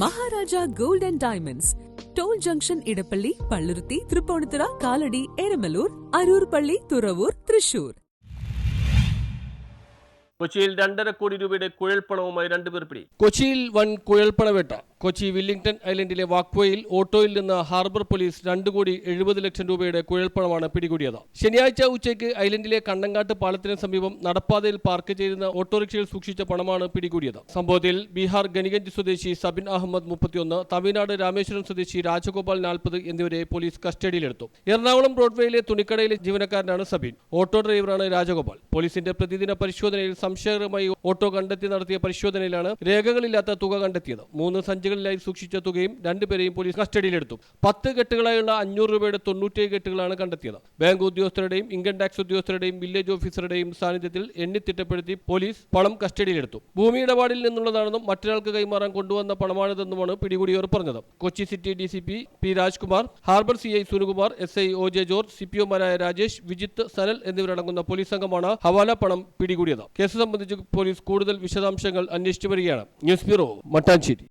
Maharaja gold and diamonds. Toll junction Edappally Palluruthy Tripunithura Kalady Eramallur Aroor Palli Thuravoor Thrissur. കൊച്ചിയിൽ രണ്ടര കോടി രൂപയുടെ കുഴൽപ്പണവുമായി രണ്ടുപേർ പിടി. കൊച്ചിയിൽ വൻ കുഴൽപ്പണവേട്ട കൊച്ചി വില്ലിംഗ്ടൺ ഐലൻഡിലെ വാക്വയിൽ ഓട്ടോയിൽ നിന്ന് ഹാർബർ പോലീസ് രണ്ട് കോടി എഴുപത് ലക്ഷം രൂപയുടെ കുഴൽപ്പണമാണ് പിടികൂടിയത്. ശനിയാഴ്ച ഉച്ചയ്ക്ക് ഐലൻഡിലെ കണ്ണങ്കാട്ട് പാലത്തിന് സമീപം നടപ്പാതയിൽ പാർക്ക് ചെയ്തിരുന്ന ഓട്ടോറിക്ഷയിൽ സൂക്ഷിച്ച പണമാണ് പിടികൂടിയത്. സംഭവത്തിൽ ബീഹാർ ഗണിഗഞ്ച് സ്വദേശി സബിൻ അഹമ്മദ് മുപ്പത്തിയൊന്ന് തമിഴ്നാട് രാമേശ്വരം സ്വദേശി രാജഗോപാൽ നാൽപ്പത് എന്നിവരെ പോലീസ് കസ്റ്റഡിയിലെടുത്തു. എറണാകുളം ബ്രോഡ്വേയിലെ തുണിക്കടയിലെ ജീവനക്കാരനാണ് സബിൻ. ഓട്ടോ ഡ്രൈവറാണ് രാജഗോപാൽ. പോലീസിന്റെ പ്രതിദിന പരിശോധനയിൽ സംശയകരമായി ഓട്ടോ കണ്ടെത്തി നടത്തിയ പരിശോധനയിലാണ് രേഖകളില്ലാത്ത തുക കണ്ടെത്തിയത്. മൂന്ന് സഞ്ചികളിലായി സൂക്ഷിച്ച തുകയും രണ്ടുപേരെയും പോലീസ് കസ്റ്റഡിയിലെടുത്തു. പത്ത് കെട്ടുകളായുള്ള അഞ്ഞൂറ് രൂപയുടെ തൊണ്ണൂറ്റേഴ് കെട്ടുകളാണ് കണ്ടെത്തിയത്. ബാങ്ക് ഉദ്യോഗസ്ഥരുടെയും ഇൻകം ടാക്സ് ഉദ്യോഗസ്ഥരുടെയും വില്ലേജ് ഓഫീസറുടെയും സാന്നിധ്യത്തിൽ എണ്ണിത്തിട്ടപ്പെടുത്തി പോലീസ് പണം കസ്റ്റഡിയിലെടുത്തു. ഭൂമി ഇടപാടിൽ നിന്നുള്ളതാണെന്നും മറ്റൊരാൾക്ക് കൈമാറാൻ കൊണ്ടുവന്ന പണമാണിതെന്നുമാണ് പിടികൂടിയവർ പറഞ്ഞത്. Kochi city D C P P Rajkumar harbour C I Sunukumar S I O J George C P ഒമാരായ Rajesh Vijith Sanal എന്നിവരടങ്ങുന്ന പോലീസ് സംഘമാണ് ഹവാല പണം പിടികൂടിയത്. കേസ് സംബന്ധിച്ച് പോലീസ് കൂടുതൽ വിശദാംശങ്ങൾ അന്വേഷിച്ചു വരികയാണ്. News bureau Mattancherry.